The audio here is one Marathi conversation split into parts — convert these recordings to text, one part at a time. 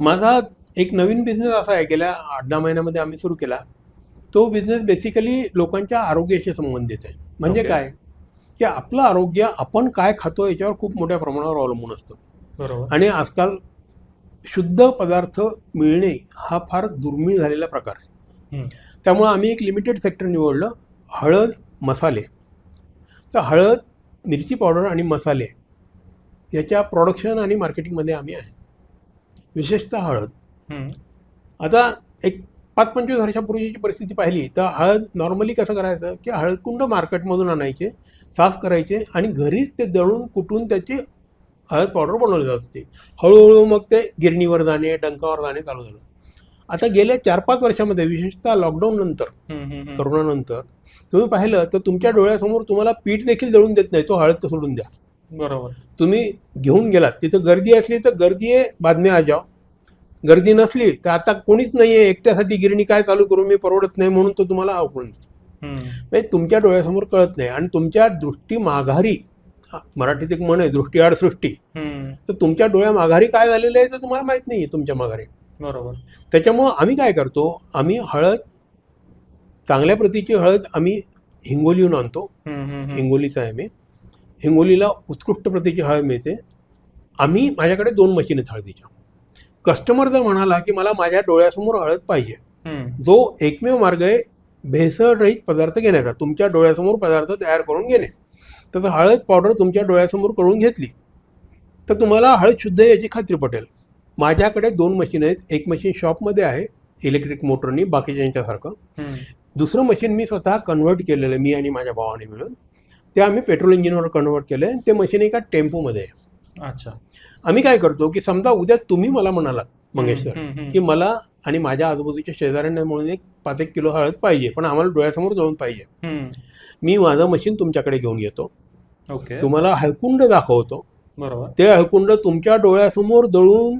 माझा एक नवीन बिझनेस असा आहे गेल्या आठ दहा महिन्यामध्ये आम्ही सुरू केला. तो बिझनेस बेसिकली लोकांच्या आरोग्याशी संबंधित आहे. म्हणजे Okay. काय? की आपलं आरोग्य आपण काय खातो याच्यावर खूप मोठ्या प्रमाणावर अवलंबून असतं. बरोबर. आणि आजकाल शुद्ध पदार्थ मिळणे हा फार दुर्मिळ झालेला प्रकार आहे. हम्म. त्यामुळं आम्ही एक लिमिटेड सेक्टर निवडलं हळद मसाले. तर हळद मिरची पावडर आणि मसाले याच्या प्रोडक्शन आणि मार्केटिंगमध्ये आम्ही आहे. विशेषतः हळद. आता एक पाच पंचवीस वर्षापूर्वीची परिस्थिती पाहिली तर हळद नॉर्मली कसं करायचं की हळदकुंड मार्केटमधून आणायचे साफ करायचे आणि घरीच ते दळून कुटून त्याची हळद पावडर बनवली जात होती हळूहळू मग ते गिरणीवर जाणे डंकावर जाणे चालू झालं आता गेल्या चार पाच वर्षामध्ये विशेषतः लॉकडाऊन नंतर. करोनानंतर तुम्ही पाहिलं तर तुमच्या डोळ्यासमोर तुम्हाला पीठ देखील दळून देत नाही तो हळद सोडून द्या बरोबर. तुम्ही घेऊन गेलात तिथं गर्दी असली तर गर्दी आहे बातमी आ जाओ. गर्दी नसली तर आता कोणीच नाही आहे एकट्यासाठी गिरणी काय चालू करू मी परवडत नाही म्हणून तो तुम्हाला हम्म. म्हणजे तुमच्या डोळ्यासमोर कळत नाही आणि तुमच्या दृष्टी माघारी मराठीत एक म्हण आहे दृष्टी आड सृष्टी. तर तुमच्या डोळ्या माघारी काय झालेलं आहे तर तुम्हाला माहीत नाही आहे तुमच्या माघारी. बरोबर. त्याच्यामुळं आम्ही काय करतो आम्ही हळद चांगल्या प्रतीची हळद आम्ही हिंगोलीहून आणतो. हिंगोलीचा आहे मी. हिंगोलीला उत्कृष्ट प्रतीची हळद मिळते. आम्ही माझ्याकडे दोन मशीन आहेत हळदीच्या. कस्टमर जर म्हणाला की मला माझ्या डोळ्यासमोर हळद पाहिजे. जो एकमेव मार्ग आहे भेसळरहित पदार्थ घेण्याचा. तुमच्या डोळ्यासमोर पदार्थ तयार करून घेणे. तसं हळद पावडर तुमच्या डोळ्यासमोर करून घेतली तर तुम्हाला हळद शुद्ध आहे याची खात्री पटेल. माझ्याकडे दोन मशीन आहेत. एक मशीन शॉपमध्ये आहे इलेक्ट्रिक मोटरनी बाकीच्यांच्यासारखं. दुसरं मशीन मी स्वतः कन्व्हर्ट केलेलं आहे मी आणि माझ्या भावाने मिळून. ते आम्ही पेट्रोल इंजिनवर कन्व्हर्ट केलं आहे ते मशीन एका टेम्पोमध्ये आहे. अच्छा. आम्ही काय करतो की समजा उद्या तुम्ही मला म्हणालात मंगेश सर की मला आणि माझ्या आजूबाजूच्या शेजाऱ्यांना म्हणून एक पाच एक किलो हळद पाहिजे पण आम्हाला डोळ्यासमोर जळून पाहिजे. मी माझं मशीन तुमच्याकडे घेऊन येतो. ओके. तुम्हाला हळकुंड दाखवतो. बरोबर. ते हळकुंड तुमच्या डोळ्यासमोर दळून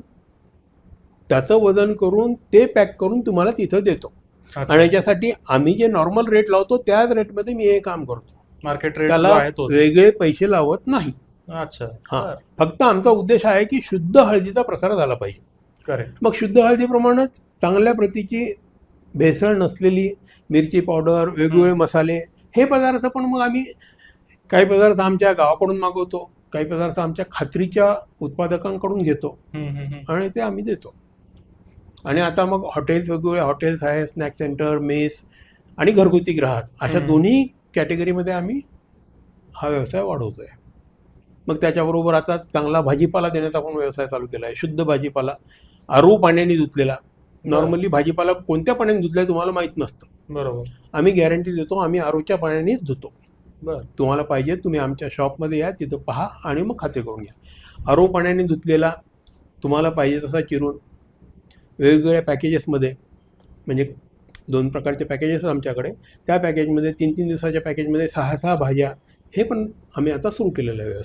त्याचं वजन करून ते पॅक करून तुम्हाला तिथं देतो. आणि याच्यासाठी आम्ही जे नॉर्मल रेट लावतो त्याच रेटमध्ये मी हे काम करतो. मार्केट रेट जो त्याला आहे वेगळे पैसे लावत नाही अच्छा हा. बरं. फक्त आमचा उद्देश आहे की शुद्ध हळदीचा प्रसार झाला पाहिजे करेक्ट मग शुद्ध हळदीप्रमाणेच चांगल्या प्रतीची भेसळ नसलेली मिरची पावडर वेगवेगळे मसाले हे पदार्थ पण मग आम्ही काही पदार्थ आमच्या गावाकडून मागवतो काही पदार्थ आमच्या खात्रीच्या उत्पादकांकडून घेतो हम्म, हम्म, हम्म. आणि ते आम्ही देतो आणि आता मग हॉटेल्स वेगवेगळे हॉटेल्स आहे स्नॅक सेंटर मेस आणि घरगुती ग्राहक अशा हम्म. दोन्ही कॅटेगरीमध्ये आम्ही हा व्यवसाय वाढवतो आहे मग त्याच्याबरोबर आता चांगला भाजीपाला देण्याचा पण व्यवसाय चालू केला आहे. शुद्ध भाजीपाला आरू पाण्याने धुतलेला. नॉर्मली भाजीपाला कोणत्या पाण्याने धुतलाय तुम्हाला माहीत नसतं. बरोबर. आम्ही गॅरंटी देतो आम्ही आरूच्या पाण्यानेच धुतो. बर. तुम्हाला पाहिजे तुम्ही आमच्या शॉपमध्ये या तिथं पहा आणि मग खात्री करून घ्या. आरो पाण्याने धुतलेला तुम्हाला पाहिजे तसा चिरून वेगवेगळ्या पॅकेजेसमध्ये म्हणजे दोन प्रकारचे पॅकेजेस आमच्याकडे. त्या पॅकेजमध्ये तीन तीन दिवसाच्या पॅकेजमध्ये सहा सहा भाज्या हे पण आम्ही आता सुरू केलेलं आहे. व्यवसाय